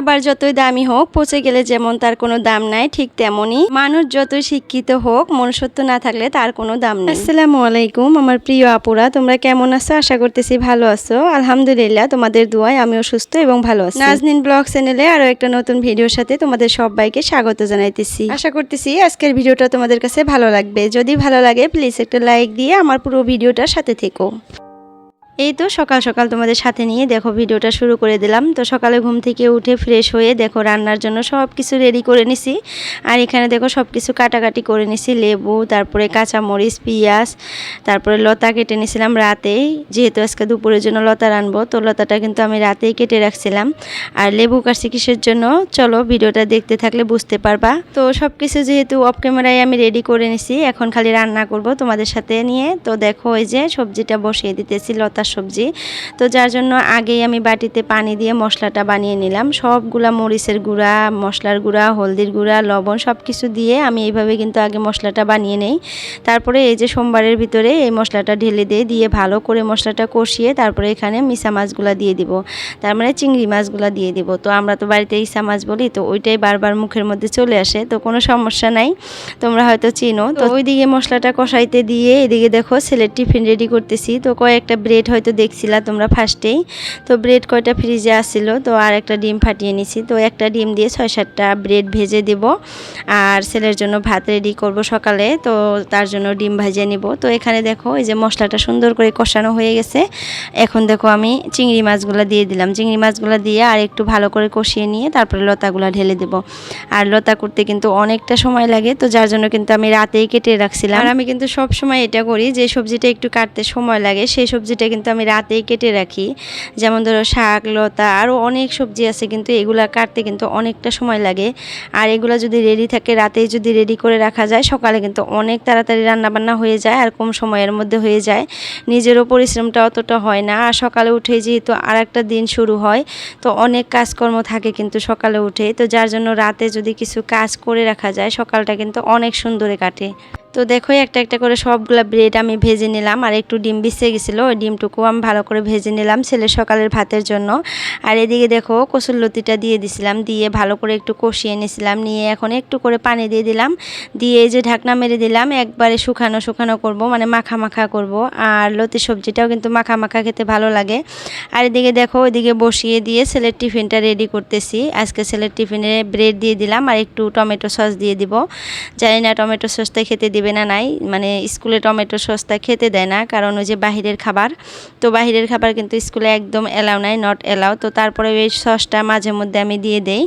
খাবার যতই দামি হোক পচে গেলে যেমন তার কোনো দাম নাই ঠিক তেমনই মানুষ যতই শিক্ষিত হোক মনুষ্যত্ব না থাকলে তার কোনো দাম নেই। আসসালামু আলাইকুম আমার প্রিয় আপুরা তোমরা কেমন আছো? আশা করতেছি ভালো আছো। আলহামদুলিল্লাহ তোমাদের দোয়ায় আমিও সুস্থ এবং ভালো আছি। নাজনিন ব্লগ চ্যানেলে আরও একটা নতুন ভিডিওর সাথে তোমাদের সবাইকে স্বাগত জানাইতেছি। আশা করতেছি আজকের ভিডিওটা তোমাদের কাছে ভালো লাগবে। যদি ভালো লাগে প্লিজ একটা লাইক দিয়ে আমার পুরো ভিডিওটার সাথে থেকো। এই তো সকাল সকাল তোমাদের সাথে নিয়ে দেখো ভিডিওটা শুরু করে দিলাম। তো সকালে ঘুম থেকে উঠে ফ্রেশ হয়ে দেখো রান্নার জন্য সব কিছু রেডি করে নিছি। আর এখানে দেখো সব কিছু কাটাকাটি করে নিছি, লেবু, তারপরে কাঁচামরিচ, পেঁয়াজ, তারপরে লতা কেটে নিয়েছিলাম রাতেই যেহেতু আজকে দুপুরের জন্য লতা রানবো, তো লতাটা কিন্তু আমি রাতেই কেটে রাখছিলাম। আর লেবু কাটছি কিসের জন্য? চলো ভিডিওটা দেখতে থাকলে বুঝতে পারবা। তো সব কিছু যেহেতু অফ ক্যামেরায় আমি রেডি করে নিছি, এখন খালি রান্না করব তোমাদের সাথে নিয়ে। তো দেখো ওই যে সবজিটা বসিয়ে দিতেছি লতার সবজি। তো যার জন্য আগেই আমি বাটিতে পানি দিয়ে মশলাটা বানিয়ে নিলাম। সবগুলা মরিচের গুঁড়া মশলার গুঁড়া হলদির গুঁড়া লবণ সব কিছু দিয়ে আমি এইভাবে কিন্তু আগে মশলাটা বানিয়ে নেই। তারপরে এই যে সোমবারের ভিতরে এই মশলাটা ঢেলে দিয়ে দিয়ে ভালো করে মশলাটা কষিয়ে তারপরে এখানে মিশা মাছগুলা দিয়ে দিব। তার মানে চিংড়ি মাছগুলা দিয়ে দিব। তো আমরা তো বাড়িতে ইসা মাছ বলি তো ওইটাই বারবার মুখের মধ্যে চলে আসে তো কোনো সমস্যা নাই। তোমরা হয়তো চিনো। তো ওইদিকে মশলাটা কষাইতে দিয়ে এদিকে দেখো ছেলের টিফিন রেডি করতেছি। তো কয়েকটা ব্রেড হয়তো দেখছিলা তোমরা ফার্স্টেই তো ব্রেড কয়টা ফ্রিজে আসছিল তো আর একটা ডিম ফাটিয়ে নিছি। তো একটা ডিম দিয়ে ছয় সাতটা ব্রেড ভেজে দেব। আর ছেলের জন্য ভাত রেডি করব সকালে। তো তার জন্য ডিম ভাজিয়ে নিব। তো এখানে দেখো, এই যে মশলাটা সুন্দর করে কষানো হয়ে গেছে। এখন দেখো আমি চিংড়ি মাছগুলো দিয়ে দিলাম। চিংড়ি মাছগুলো দিয়ে আর একটু ভালো করে কষিয়ে নিয়ে তারপরে লতাগুলো ঢেলে দেব। আর লতা করতে কিন্তু অনেকটা সময় লাগে। তো যার জন্য কিন্তু আমি রাতেই কেটে রাখছিলাম। আর আমি কিন্তু সব সময় এটা করি যে সবজিটা একটু কাটতে সময় লাগে। সেই সবজিটা কিন্তু আমি রাতেই কেটে রাখি। যেমন ধরো শাক, লতা আরও অনেক সবজি আছে কিন্তু এগুলা কাটতে কিন্তু অনেকটা সময় লাগে। আর এগুলো যদি রেডি থাকে, রাতেই যদি রেডি করে রাখা যায়, সকালে কিন্তু অনেক তাড়াতাড়ি রান্নাবান্না হয়ে যায় আর কম সময়ের মধ্যে হয়ে যায়। নিজেরও পরিশ্রমটা অতটা হয় না। আর সকালে উঠে যেহেতু আর একটা দিন শুরু হয়, তো অনেক কাজকর্ম থাকে কিন্তু সকালে উঠে। তো যার জন্য রাতে যদি কিছু কাজ করে রাখা যায়, সকালটা কিন্তু অনেক সুন্দরে কাটে। তো দেখো, একটা একটা করে সবগুলা ব্রেড আমি ভেজে নিলাম। আর একটু ডিম বিছে গেছিল, ওই ডিমটুকু আমি ভালো করে ভেজে নিলাম ছেলে সকালের ভাতের জন্য। আর এদিকে দেখো লতিটা দিয়ে দিছিলাম, দিয়ে ভালো করে একটু কষিয়ে নিয়েছিলাম নিয়ে এখন একটু করে পানি দিয়ে দিলাম। দিয়ে এই যে ঢাকনা মেরে দিলাম, একবারে শুকানো শুকানো করব মানে মাখা মাখা করব। আর লতি সবজিটাও কিন্তু মাখা মাখা খেতে ভালো লাগে। আর এদিকে দেখো, ওইদিকে বসিয়ে দিয়ে ছেলের টিফিনটা রেডি করতেছি। আজকে ছেলের টিফিনে ব্রেড দিয়ে দিলাম, আর একটু টমেটো সস দিয়ে দিব। জানি না, টমেটো সসটা খেতে দিবে না নাই। মানে স্কুলে টমেটো সসটা খেতে দেয় না, কারণ ওই যে বাহিরের খাবার, তো বাহিরের খাবার কিন্তু স্কুলে একদম এলাও নাই নট এলাও। তো তারপরে এই সসটা মাঝে মধ্যে আমি দিয়ে দেই।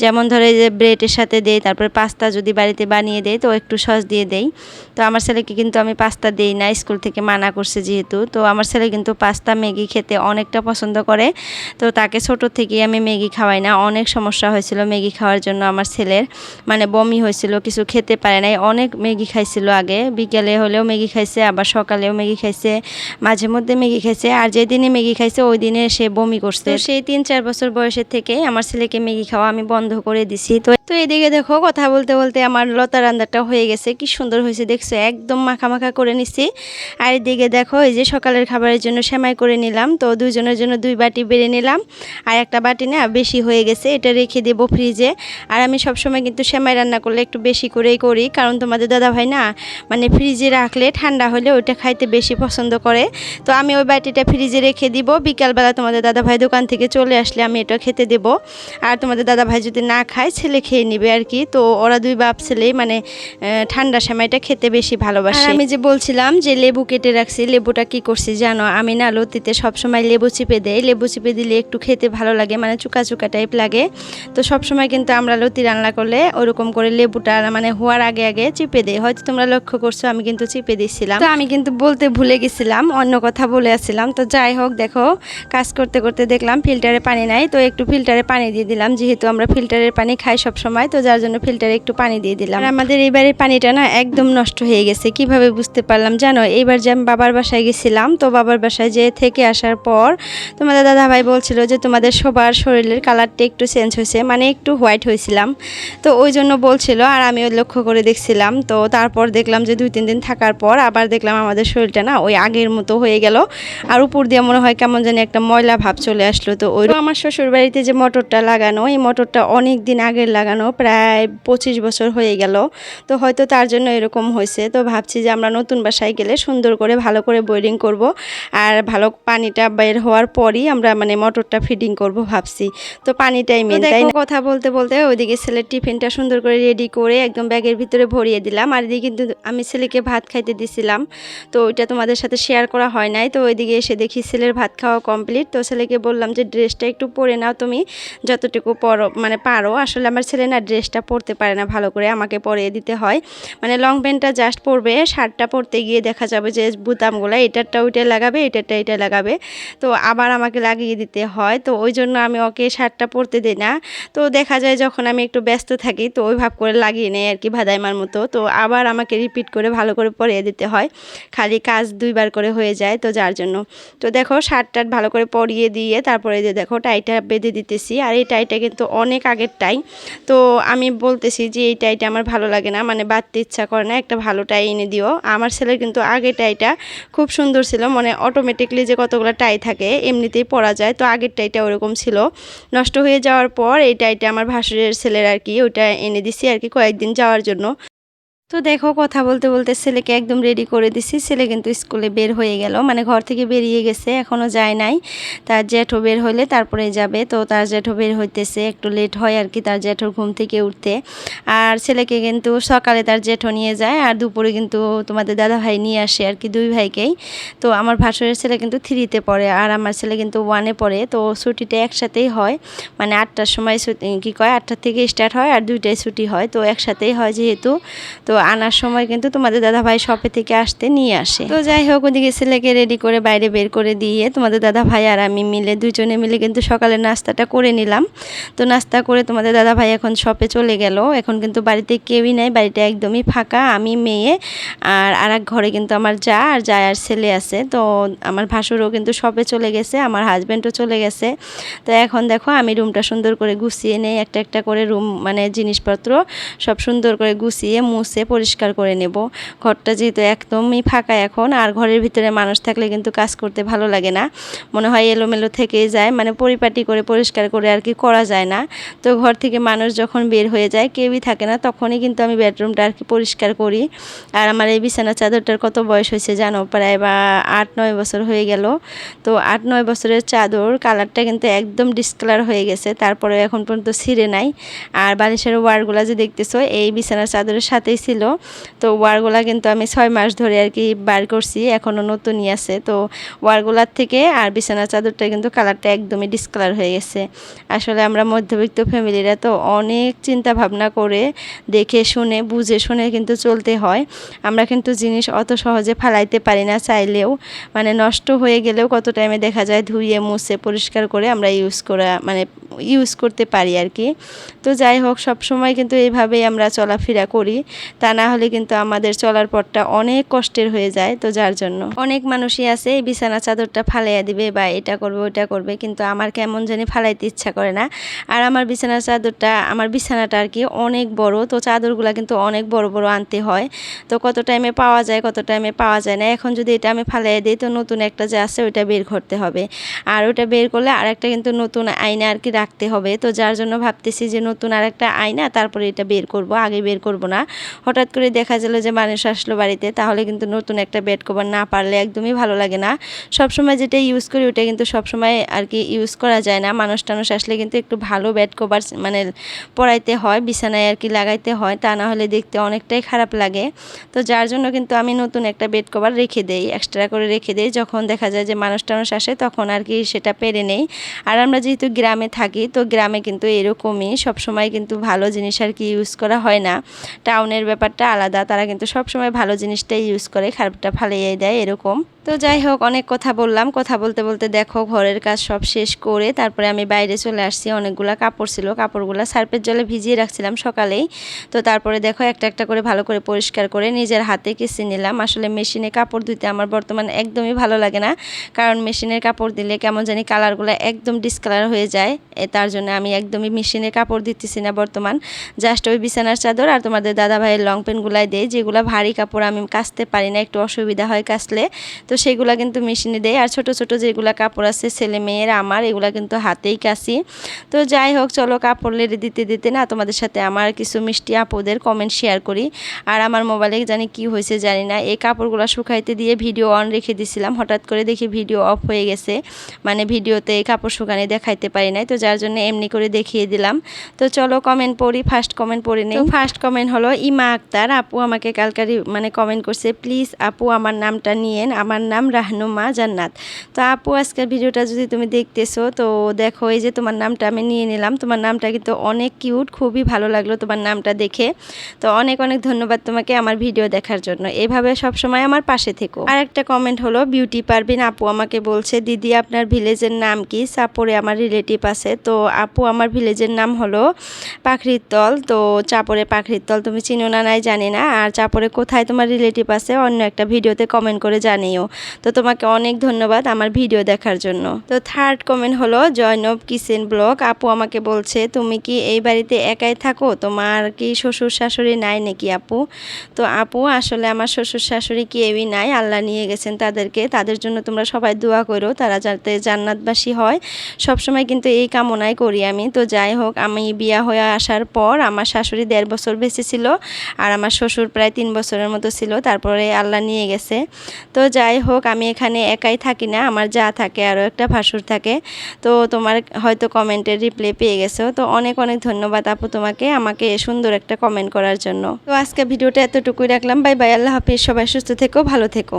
যেমন ধরে যে ব্রেডের সাথে দেই, তারপরে পাস্তা যদি বাড়িতে বানিয়ে দেই, তো একটু সস দিয়ে দেই। তো আমার ছেলেকে কিন্তু আমি পাস্তা দেই না, স্কুল থেকে মানা করছে যেহেতু। তো আমার ছেলে কিন্তু পাস্তা ম্যাগি খেতে অনেকটা পছন্দ করে। তো তাকে ছোট থেকেই আমি ম্যাগি খাওয়াই না। অনেক সমস্যা হয়েছিল ম্যাগি খাওয়ার জন্য আমার ছেলের। মানে বমি হয়েছিল, কিছু খেতে পারে নাই। অনেক ম্যাগি খাইছিল আগে, বিকেলে হলেও ম্যাগি খাইছে, আবার সকালেও ম্যাগি খাইছে, মাঝে মধ্যে ম্যাগি খাইছে, আর যেদিনে ম্যাগি খাইছে ওই দিনে সে বমি করছে। সেই তিন চার বছর বয়সের থেকে আমার ছেলেকে ম্যাগি খাওয়া আমি বন্ধ করে দিছি। তো তো এদিকে দেখো, কথা বলতে বলতে আমার লতা রান্নাটা হয়ে গেছে, কি সুন্দর হয়েছে দেখছ, একদম মাখা মাখা করে নিছি। আর এদিকে দেখো, এই যে সকালের খাবারের জন্য সেমাই করে নিলাম, তো দুজনের জন্য দুই বাটি বেড়ে নিলাম। আর একটা বাটি না বেশি হয়ে গেছে, এটা রেখে দেবো ফ্রিজে। আর আমি সবসময় কিন্তু সেমাই রান্না করলে একটু বেশি করেই করি, কারণ তোমাদের দাদা ভাই না মানে ফ্রিজে রাখলে ঠান্ডা হলে ওইটা খাইতে বেশি পছন্দ করে। তো আমি ওই বাটিটা ফ্রিজে রেখে দিব। বিকালবেলা তোমাদের দাদা ভাই দোকান থেকে চলে আসলে আমি এটা খেতে দেব। আর তোমাদের দাদা ভাই যদি না খায়, ছেলে খেয়ে নিবে আর কি। তো ওরা দুই বাপ ছেলেই মানে ঠান্ডা সময়টা খেতে বেশি ভালোবাসে। আমি যে বলছিলাম যে লেবু কেটে রাখছি, লেবুটা কি করছি জানো? আমি না লতিতে সবসময় লেবু চিপে দেয় লেবু চিপে দিলে একটু খেতে ভালো লাগে মানে চুকা চুকা টাইপ লাগে। তো সবসময় কিন্তু আমরা লতি রান্না করলে ওরকম করে লেবুটা মানে হওয়ার আগে আগে চিপে দেয় হয়তো তোমরা লক্ষ্য করছ আমি কিন্তু চিপে দিছিলাম। তো আমি কিন্তু বলতে ভুলে গেছিলাম অন্য কথা বলে আসছিলাম। তো যাই হোক দেখো কাজ করতে করতে দেখলাম ফিল্টারে পানি নাই। তো একটু ফিল্টারে পানি দিয়ে দিলাম যেহেতু আমরা ফিল্টারের পানি খাই সব সময় তো যার জন্য ফিল্টারে একটু পানি দিয়ে দিলাম। আর আমাদের এইবারের পানিটা না একদম নষ্ট হয়ে গেছে কীভাবে বুঝতে পারলাম জানো? এইবার যে আমি বাবার বাসায় গেছিলাম তো বাবার বাসায় যে থেকে আসার পর তোমাদের দাদা ভাই বলছিল যে তোমাদের সবার শরীরের কালারটা একটু চেঞ্জ হয়েছে মানে একটু হোয়াইট হয়েছিলাম। তো ওই জন্য বলছিল আর আমিও লক্ষ্য করে দেখছিলাম। তো তারপর তারপর দেখলাম যে দুই তিন দিন থাকার পর আবার দেখলাম আমাদের শরীরটা না ওই আগের মতো হয়ে গেল। আর উপর দিয়ে মনে হয় কেমন জানি একটা ময়লা ভাব চলে আসলো। তো ওই আমার শ্বশুর বাড়িতে যে মোটরটা লাগানো এই মোটরটা অনেক দিন আগের লাগানো প্রায় পঁচিশ বছর হয়ে গেল। তো হয়তো তার জন্য এরকম হয়েছে। তো ভাবছি যে আমরা নতুন বাসায় গেলে সুন্দর করে ভালো করে বোরিং করব। আর ভালো পানিটা বের হওয়ার পরই আমরা মানে মোটরটা ফিডিং করব ভাবছি। তো পানিটাই মেন তাই কথা বলতে বলতে ওইদিকে ছেলের টিফিনটা সুন্দর করে রেডি করে একদম ব্যাগের ভিতরে ভরিয়ে দিলাম। আর এদিকে কিন্তু আমি ছেলেকে ভাত খাইতে দিছিলাম। তো ওইটা তোমাদের সাথে শেয়ার করা হয় নাই। তো ওইদিকে এসে দেখি ছেলের ভাত খাওয়া কমপ্লিট তো ছেলেকে বললাম যে ড্রেসটা একটু পরে নাও তুমি। যতটুকু পরো মানে পারো। আসলে আমার ছেলে না ড্রেসটা পরতে পারে না ভালো করে। আমাকে পরিয়ে দিতে হয়। মানে লং প্যান্টটা জাস্ট পরবে। শার্টটা পরতে গিয়ে দেখা যাবে যে, বুতামগুলো এটারটা ওইটা লাগাবে, এটারটা এটা লাগাবে। তো আবার আমাকে লাগিয়ে দিতে হয়। তো ওই জন্য আমি ওকে শার্টটা পরতে দিই না। তো দেখা যায় যখন আমি একটু ব্যস্ত থাকি, তো ওই ভাব করে লাগিয়ে নেই আর কি ভাদাইমার মতো। তো আবার আমাকে রিপিট করে ভালো করে পরিয়ে দিতে হয়। খালি কাজ দুইবার করে হয়ে যায় তো যার জন্য। তো দেখো শার্ট টাট ভালো করে পরিয়ে দিয়ে তারপরে যে দেখো টাইটা বেঁধে দিতেছি। আর এই টাইটা কিন্তু অনেক আগের টাই তো আমি বলতেছি যে এই টাইটা আমার ভালো লাগে না। মানে বাড়তে ইচ্ছা করে না, একটা ভালো টাই এনে দিও। আমার ছেলের কিন্তু আগে টাইটা খুব সুন্দর ছিল। মানে অটোমেটিকলি যে কতগুলো টাই থাকে, এমনিতেই পরা যায়। তো আগের টাইটা ওরকম ছিল। নষ্ট হয়ে যাওয়ার পর এই টাইটা আমার ভাসুরের ছেলের আর কি, ওইটা এনে দিছি আর কি কয়েকদিন যাওয়ার জন্য। তো দেখো, কথা বলতে বলতে ছেলেকে একদম রেডি করে দিছি। ছেলে কিন্তু স্কুলে বের হয়ে গেল মানে ঘর থেকে বেরিয়ে গেছে এখনও যায় নাই। তার জ্যাঠো বের হলে তারপরে যাবে। তো তার জ্যাঠো বের হইতেছে, একটু লেট হয় আর কি তার জ্যাঠোর ঘুম থেকে উঠতে। আর ছেলেকে কিন্তু সকালে তার জ্যাঠো নিয়ে যায়, আর দুপুরে কিন্তু তোমাদের দাদা ভাই নিয়ে আসে আর কি দুই ভাইকেই। তো আমার ভাসুরের ছেলে কিন্তু থ্রিতে পড়ে, আর আমার ছেলে কিন্তু ওয়ানে পড়ে। তো ছুটিটা একসাথেই হয় মানে আটটার সময় কী কয় আটটার থেকে স্টার্ট হয়, আর দুইটায় ছুটি হয়। তো একসাথেই হয় যেহেতু। তো আনার সময় কিন্তু তোমাদের দাদা ভাই শপে থেকে আসতে নিয়ে আসে। তো যাই হোক, ওদিকে ছেলেকে রেডি করে বাইরে বের করে দিয়ে তোমাদের দাদা ভাই আর আমি মিলে দুজনে মিলে কিন্তু সকালে নাস্তাটা করে নিলাম। তো নাস্তা করে তোমাদের দাদা ভাই এখন শপে চলে গেল। এখন কিন্তু বাড়িতে কেউই নাই, বাড়িটা একদমই ফাঁকা। আমি মেয়ে আর আর এক ঘরে কিন্তু আমার যা আর যা আর ছেলে আছে। তো আমার ভাসুরও কিন্তু শপে চলে গেছে, আমার হাজব্যান্ডও চলে গেছে। তো এখন দেখো, আমি রুমটা সুন্দর করে গুছিয়ে নেই, একটা একটা করে রুম মানে জিনিসপত্র সব সুন্দর করে গুছিয়ে মুছে পরিষ্কার করে নেব। ঘরটা যেহেতু একদমই ফাঁকা এখন, আর ঘরের ভিতরে মানুষ থাকলে কিন্তু কাজ করতে ভালো লাগে না। মনে হয় এলোমেলো থেকেই যায় মানে পরিপাটি করে, পরিষ্কার করে আর কি করা যায় না। তো ঘর থেকে মানুষ যখন বের হয়ে যায়, কেউই থাকে না, তখনই কিন্তু আমি বেডরুমটা আর কি পরিষ্কার করি। আর আমার এই বিছানা চাদরটার কত বয়স হয়েছে জানো? প্রায় বা আট, নয় বছর হয়ে গেল। তো আট, নয় বছরের চাদর, কালারটা কিন্তু একদম ডিসকালার হয়ে গেছে তারপরে এখন পর্যন্ত ছিঁড়ে নাই। আর বালিশের ওয়ারগুলো যে দেখতেছো, এই বিছানার চাদরের সাথেই ছিল। তো ওয়ারগুলা কিন্তু আমি ছয় মাস ধরে আর কি বার করছি এখনও নতুনই আছে। তো ওয়ারগুলার থেকে আর বিছানার চাদরটা কিন্তু কালারটা একদমই ডিসকালার হয়ে গেছে। আসলে আমরা মধ্যবিত্ত ফ্যামিলিরা তো অনেক চিন্তা ভাবনা করে দেখে শুনে, বুঝে শুনে কিন্তু চলতে হয়। আমরা কিন্তু জিনিস অত সহজে ফালাইতে পারি না চাইলেও। মানে নষ্ট হয়ে গেলেও কত টাইমে দেখা যায় ধুয়ে, মুছে, পরিষ্কার করে আমরা ইউজ করা মানে ইউজ করতে পারি আর কি। তো যাই হোক সব সময় কিন্তু এইভাবেই আমরা চলাফেরা করি। তা না হলে কিন্তু আমাদের চলার পথটা অনেক কষ্টের হয়ে যায় তো যার জন্য। অনেক মানুষই আছে, এই বিছানা চাদরটা ফালাইয়া দিবে বা এটা করবে ওটা করবে, কিন্তু আমার কেমন জানি ফালাইতে ইচ্ছা করে না। আর আমার বিছানার চাদরটা, আমার বিছানাটা আর কি অনেক বড়, তো চাদরগুলো কিন্তু অনেক বড় বড় আনতে হয়। তো কত টাইমে পাওয়া যায়, কত টাইমে পাওয়া যায় না। এখন যদি এটা আমি ফালাই দিই, তো নতুন একটা যে আছে, ওইটা বের করতে হবে। আর ওইটা বের করলে আর একটা কিন্তু নতুন আয়না আর কি রাখতে হবে। তো যার জন্য ভাবতেছি যে নতুন আর একটা আয়না, তারপরে এটা বের করব, আগে বের করব না। হঠাৎ করে দেখা গেলো যে মানুষ আসলো বাড়িতে, তাহলে কিন্তু নতুন একটা বেড কভার না পারলে একদমই ভালো লাগে না। সবসময় যেটা ইউজ করি ওটা কিন্তু সবসময় আর কি ইউজ করা যায় না। মানুষ টানুষ আসলে কিন্তু একটু ভালো বেড কভার মানে পড়াইতে হয়, বিছানায় আর কি লাগাইতে হয়, তা না হলে দেখতে অনেকটাই খারাপ লাগে। তো যার জন্য কিন্তু আমি নতুন একটা বেড কভার রেখে দেই এক্সট্রা করে রেখে দেই। যখন দেখা যায় যে মানুষ টানুষ আসে, তখন আর কি সেটা পেরে নেই। আর আমরা যেহেতু গ্রামে থাকি, তো গ্রামে কিন্তু এরকমই সবসময় কিন্তু ভালো জিনিস আর কি ইউজ করা হয় না। টাউনের ব্যাপারটা আলাদা তারা কিন্তু সবসময় ভালো জিনিসটাই ইউজ করে খারাপটা ফালিয়ে দেয় এরকম। তো যাই হোক, অনেক কথা বললাম। কথা বলতে বলতে দেখো ঘরের কাজ সব শেষ করে তারপরে আমি বাইরে চলে আসছি। অনেকগুলা কাপড় ছিল, কাপড়গুলো সার্পের জলে ভিজিয়ে রাখছিলাম সকালেই। তো তারপরে দেখো একটা একটা করে ভালো করে পরিষ্কার করে নিজের হাতে কেসে নিলাম। আসলে মেশিনে কাপড় ধুতে আমার বর্তমানে একদমই ভালো লাগে না। কারণ মেশিনের কাপড় দিলে কেমন জানি কালারগুলো একদম ডিসকালার হয়ে যায়। তার জন্য আমি একদমই মেশিনে কাপড় দিতেছি না বর্তমান। জাস্ট ওই বিছানার চাদর আর তোমাদের দাদা ভাইয়ের লং পেনগুলাই দেয় যেগুলো ভারী কাপড় আমি কাচতে পারি না, একটু অসুবিধা হয় কাচলে। তো সেগুলো কিন্তু মেশিনে দেয় আর ছোট ছোট যেগুলো কাপড় আছে ছেলে মেয়ের আমার এগুলো কিন্তু হাতেই কাচি তো যাই হোক চলো কাপড় লেড়ে দিতে দিতে না তোমাদের সাথে আমার কিছু মিষ্টি আপুদের কমেন্ট শেয়ার করি। আর আমার মোবাইলে জানি কি হয়েছে জানি না। এই কাপড়গুলো শুকাইতে দিয়ে ভিডিও অন রেখে দিছিলাম। হঠাৎ করে দেখি ভিডিও অফ হয়ে গেছে। মানে ভিডিওতে এই কাপড় শুকানে দেখাইতে পারি নাই। তো যার জন্য এমনি করে দেখিয়ে দিলাম। তো চলো কমেন্ট পড়ি। ফার্স্ট কমেন্ট পড়ে নেই। ফার্স্ট কমেন্ট হলো ইমা আক্তার আপু আমাকে কালকারি মানে কমেন্ট করছে প্লিজ আপু আমার নামটা নিয়েন। আমার নাম রাহনুমা জান্নাত। তো আপু, আজকের ভিডিওটা যদি তুমি দেখতেছো, তো দেখো এই যে তোমার নামটা আমি নিয়ে নিলাম। তোমার নামটা কিন্তু অনেক কিউট, খুবই ভালো লাগল তোমার নামটা দেখে। তো অনেক অনেক ধন্যবাদ তোমাকে আমার ভিডিও দেখার জন্য। এভাবে সবসময় আমার পাশে থেকো। আর একটা কমেন্ট হলো বিউটি পারবিন আপু আমাকে বলছে, দিদি, আপনার ভিলেজের নাম কি? চাপরে আমার রিলেটিভ আছে। তো আপু, আমার ভিলেজের নাম হলো পাখরির তল তো চাপরে পাখরির তল তুমি চিনো না নাই জানি না। আর চাপরে কোথায় তোমার রিলেটিভ আছে, অন্য একটা ভিডিওতে কমেন্ট করে জানিও। তো তোমাকে অনেক ধন্যবাদ আমার ভিডিও দেখার জন্য। তো থার্ড কমেন্ট হলো, জয়নব কিচেন ব্লগ, আপু আমাকে বলছে, তুমি কি এই বাড়িতে একাই থাকো? তোমার কি শ্বশুর শাশুড়ি নাই নাকি আপু? তো আপু, আসলে আমার শ্বশুর শাশুড়ি কেউই নাই, আল্লাহ নিয়ে গেছেন তাদেরকে, তাদের জন্য তোমরা সবাই দোয়া করো, তারা যাতে জান্নাতবাসী হয়। সবসময় কিন্তু এই কামনাই করি আমি। তো যাই হোক, আমি বিয়া হয়ে আসার পর আমার শাশুড়ি দেড় বছর বেঁচে ছিল, আর আমার শ্বশুর প্রায় তিন বছরের মতো ছিল, তারপরে আল্লাহ নিয়ে গেছে। তো যাই হোক, আমি এখানে একাই থাকি না, আমার যা থাকে আরও একটা ভাসুর থাকে। তো তোমার হয়তো কমেন্টের রিপ্লে পেয়ে গেছো। তো অনেক অনেক ধন্যবাদ আপু তোমাকে আমাকে সুন্দর একটা কমেন্ট করার জন্য। তো আজকে ভিডিওটা এতটুকুই রাখলাম। বাই বাই, আল্লাহ হাফিজ। সবাই সুস্থ থেকো, ভালো থেকো।